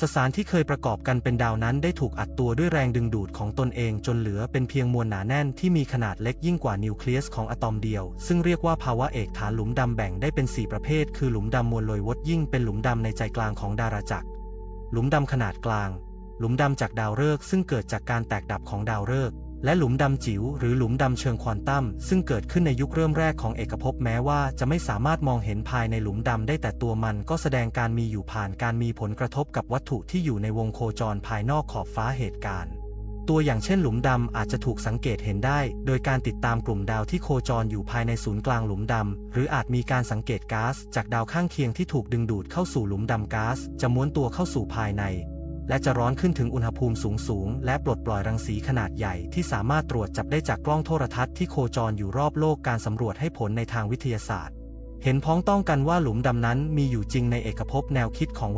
สสารที่เคยประกอบกันเป็นดาวนั้นได้ถูกอัดตัวด้วยแรงดึงดูดของตนเองจนเหลือเป็นเพียงมวลหนาแน่นที่มีขนาดเล็กยิ่งกว่านิวเคลียสของอะตอมเดียว ซึ่งเรียกว่าภาวะเอกฐานหลุมดำแบ่งได้เป็น 4 ประเภท คือหลุมดำมวลลอยวดยิ่งเป็นหลุมดำในใจกลางของดาราจักร หลุมดำขนาดกลาง หลุมดำจากดาวฤกษ์ซึ่งเกิดจากการแตกดับของดาวฤกษ์ และหลุมดำจิ๋วหรือหลุมดำเชิงควอนตัมซึ่งเกิดขึ้นในยุคเริ่มแรกของเอกภพแม้ว่าจะไม่สามารถมองเห็นภายในหลุมดำได้แต่ตัวมันก็แสดงการมีอยู่ผ่านการมีผลกระทบกับวัตถุที่อยู่ในวงโคจรภายนอกขอบฟ้าเหตุการณ์ ตัวอย่างเช่นหลุมดำอาจจะถูกสังเกตเห็นได้ โดยการติดตามกลุ่มดาวที่โคจรอยู่ภายในศูนย์กลางหลุมดำหรืออาจมีการสังเกตก๊าซจากดาวข้างเคียงที่ถูกดึงดูดเข้าสู่หลุมดำก๊าซจะม้วนตัวเข้าสู่ภายใน และจะร้อนขึ้นถึงอุณหภูมิสูงสูงและปลดปล่อยรังสีขนาดใหญ่ที่สามารถตรวจจับได้จากกล้องโทรทัศน์ที่โคจรอยู่รอบโลกการสำรวจให้ผลในทางวิทยาศาสตร์ เห็นพ้องต้องกันว่าหลุมดำนั้นมีอยู่จริงในเอกภพแนวคิดของ